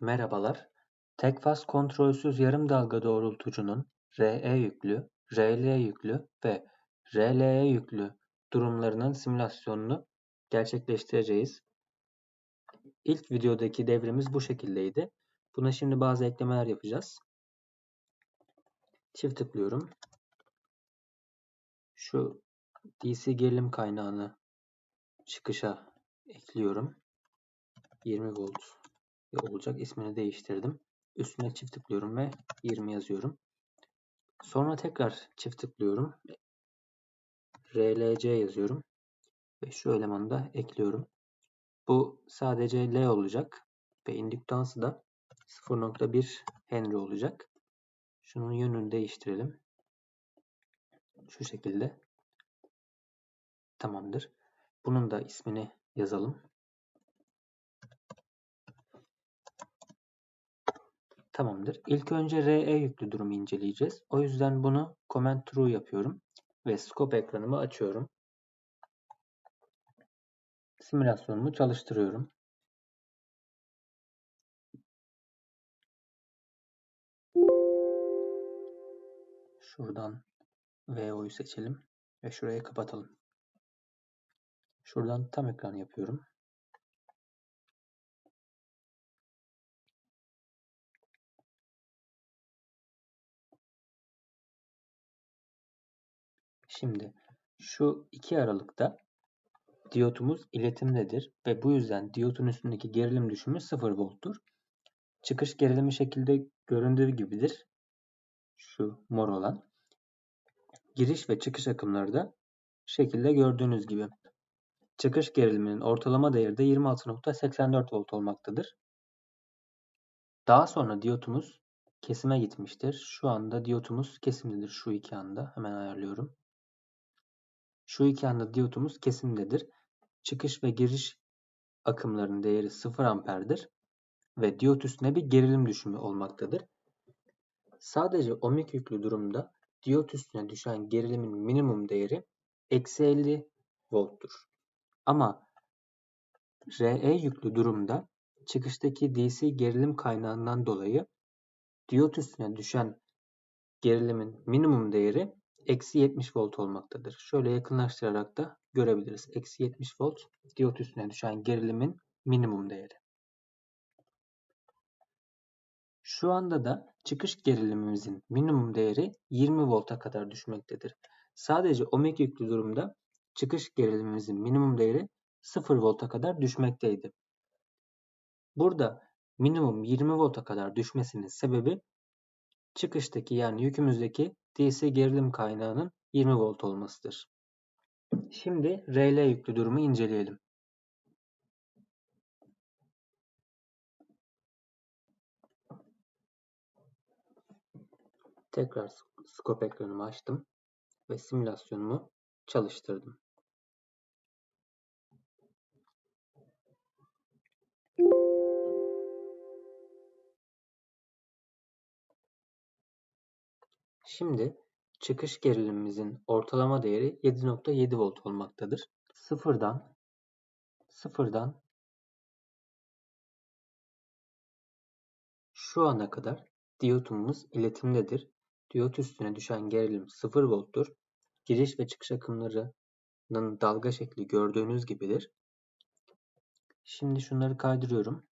Merhabalar. Tek faz kontrolsüz yarım dalga doğrultucunun RE yüklü, RL yüklü ve RLE yüklü durumlarının simülasyonunu gerçekleştireceğiz. İlk videodaki devremiz bu şekildeydi. Buna şimdi bazı eklemeler yapacağız. Çift tıklıyorum. Şu DC gerilim kaynağını çıkışa ekliyorum. 20 volt olacak. İsmini değiştirdim. Üstüne çift tıklıyorum ve 20 yazıyorum. Sonra tekrar çift tıklıyorum. RLC yazıyorum. Ve şu elemanı da ekliyorum. Bu sadece L olacak. Ve indüktansı da 0.1 Henry olacak. Şunun yönünü değiştirelim. Şu şekilde. Tamamdır. Bunun da ismini yazalım. Tamamdır. İlk önce RE yüklü durumu inceleyeceğiz. O yüzden bunu Command True yapıyorum. Ve scope ekranımı açıyorum. Simülasyonumu çalıştırıyorum. Şuradan VO'yu seçelim ve şurayı kapatalım. Şuradan tam ekran yapıyorum. Şimdi şu iki aralıkta diyotumuz iletimdedir ve bu yüzden diyotun üstündeki gerilim düşümü 0 volttur. Çıkış gerilimi şekilde göründüğü gibidir. Şu mor olan. Giriş ve çıkış akımları da şekilde gördüğünüz gibi. Çıkış geriliminin ortalama değeri de 26.84 volt olmaktadır. Daha sonra diyotumuz kesime gitmiştir. Şu anda diyotumuz kesimdedir şu iki anda. Hemen ayarlıyorum. Şu iki anda diyotumuz kesimdedir. Çıkış ve giriş akımlarının değeri 0 amperdir ve diyot üstüne bir gerilim düşümü olmaktadır. Sadece ohmik yüklü durumda diyot üstüne düşen gerilimin minimum değeri eksi 50 volttur. Ama RE yüklü durumda çıkıştaki DC gerilim kaynağından dolayı diyot üstüne düşen gerilimin minimum değeri eksi 70 volt olmaktadır. Şöyle yakınlaştırarak da görebiliriz. Eksi 70 volt diyot üstüne düşen gerilimin minimum değeri. Şu anda da çıkış gerilimimizin minimum değeri 20 volta kadar düşmektedir. Sadece ohmik yüklü durumda çıkış gerilimimizin minimum değeri 0 volta kadar düşmekteydi. Burada minimum 20 volta kadar düşmesinin sebebi çıkıştaki yani yükümüzdeki DC gerilim kaynağının 20 volt olmasıdır. Şimdi RL yüklü durumu inceleyelim. Tekrar scope ekranımı açtım ve simülasyonumu çalıştırdım. Şimdi çıkış gerilimimizin ortalama değeri 7.7 volt olmaktadır. Sıfırdan sıfırdan şu ana kadar diyotumuz iletimdedir. Diyot üstüne düşen gerilim 0 volttur. Giriş ve çıkış akımlarının dalga şekli gördüğünüz gibidir. Şimdi şunları kaydırıyorum.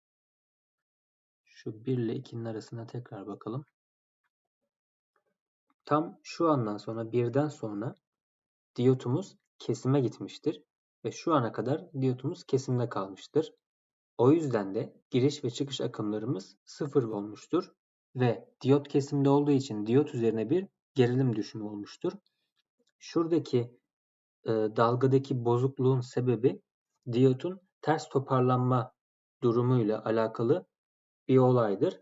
Şu 1 ile 2'nin arasına tekrar bakalım. Tam şu andan sonra birden sonra diyotumuz kesime gitmiştir ve şu ana kadar diyotumuz kesimde kalmıştır. O yüzden de giriş ve çıkış akımlarımız sıfır olmuştur ve diyot kesimde olduğu için diyot üzerine bir gerilim düşümü olmuştur. Şuradaki e, dalgadaki bozukluğun sebebi diyotun ters toparlanma durumuyla alakalı bir olaydır.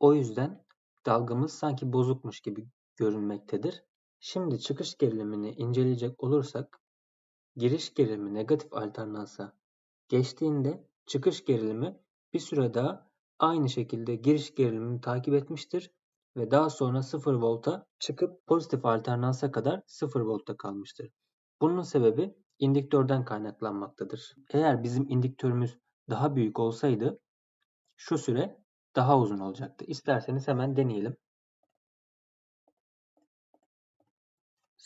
O yüzden dalgamız sanki bozukmuş gibi görünmektedir. Şimdi çıkış gerilimini inceleyecek olursak giriş gerilimi negatif alternansa geçtiğinde çıkış gerilimi bir süre daha aynı şekilde giriş gerilimini takip etmiştir ve daha sonra 0 volta çıkıp pozitif alternansa kadar 0 voltta kalmıştır. Bunun sebebi indüktörden kaynaklanmaktadır. Eğer bizim indüktörümüz daha büyük olsaydı şu süre daha uzun olacaktı. İsterseniz hemen deneyelim.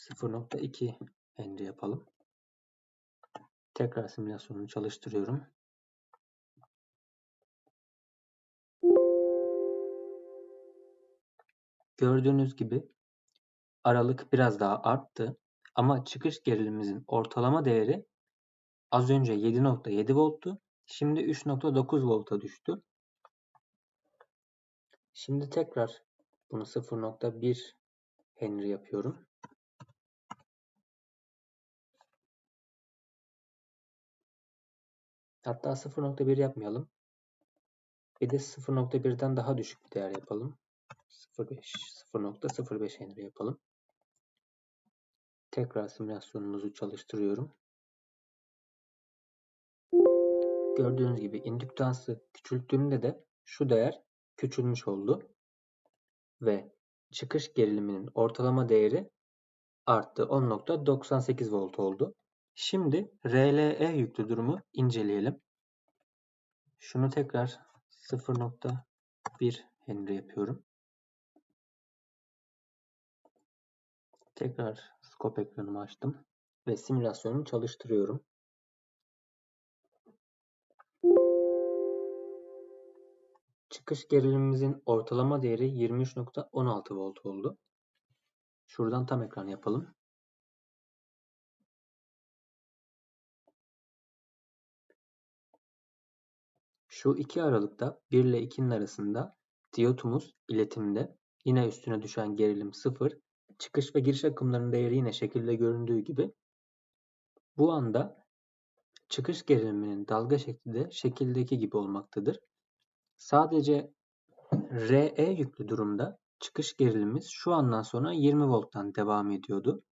0.2 Henry yapalım. Tekrar simülasyonunu çalıştırıyorum. Gördüğünüz gibi aralık biraz daha arttı ama çıkış gerilimimizin ortalama değeri az önce 7.7 volttu. Şimdi 3.9 volta düştü. Şimdi tekrar bunu 0.1 Henry yapıyorum. Hatta 0.1 yapmayalım. Bir de 0.1'den daha düşük bir değer yapalım. 0.5 0.05 Henry yapalım. Tekrar simülasyonumuzu çalıştırıyorum. Gördüğünüz gibi indüktansı küçülttüğümde de şu değer küçülmüş oldu. Ve çıkış geriliminin ortalama değeri arttı. 10.98 volt oldu. Şimdi RLE yüklü durumu inceleyelim. Şunu tekrar 0.1 Henry yapıyorum. Tekrar scope ekranımı açtım ve simülasyonumu çalıştırıyorum. Çıkış gerilimimizin ortalama değeri 23.16 volt oldu. Şuradan tam ekran yapalım. Şu iki aralıkta 1 ile 2'nin arasında diyotumuz iletimde yine üstüne düşen gerilim 0, çıkış ve giriş akımlarının değeri yine şekilde göründüğü gibi bu anda çıkış geriliminin dalga şekli de şekildeki gibi olmaktadır. Sadece RE yüklü durumda çıkış gerilimimiz şu andan sonra 20 volttan devam ediyordu.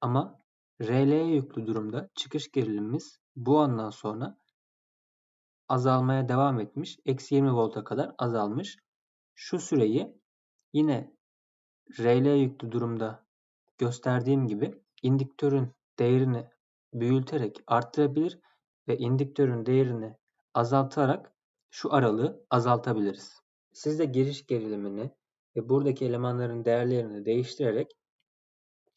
Ama RL yüklü durumda çıkış gerilimimiz bu andan sonra azalmaya devam etmiş. Eksi 20 volta kadar azalmış. Şu süreyi yine RL yüklü durumda gösterdiğim gibi indüktörün değerini büyüterek arttırabilir ve indüktörün değerini azaltarak şu aralığı azaltabiliriz. Siz de giriş gerilimini ve buradaki elemanların değerlerini değiştirerek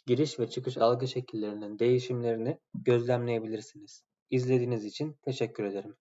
giriş ve çıkış algı şekillerinin değişimlerini gözlemleyebilirsiniz. İzlediğiniz için teşekkür ederim.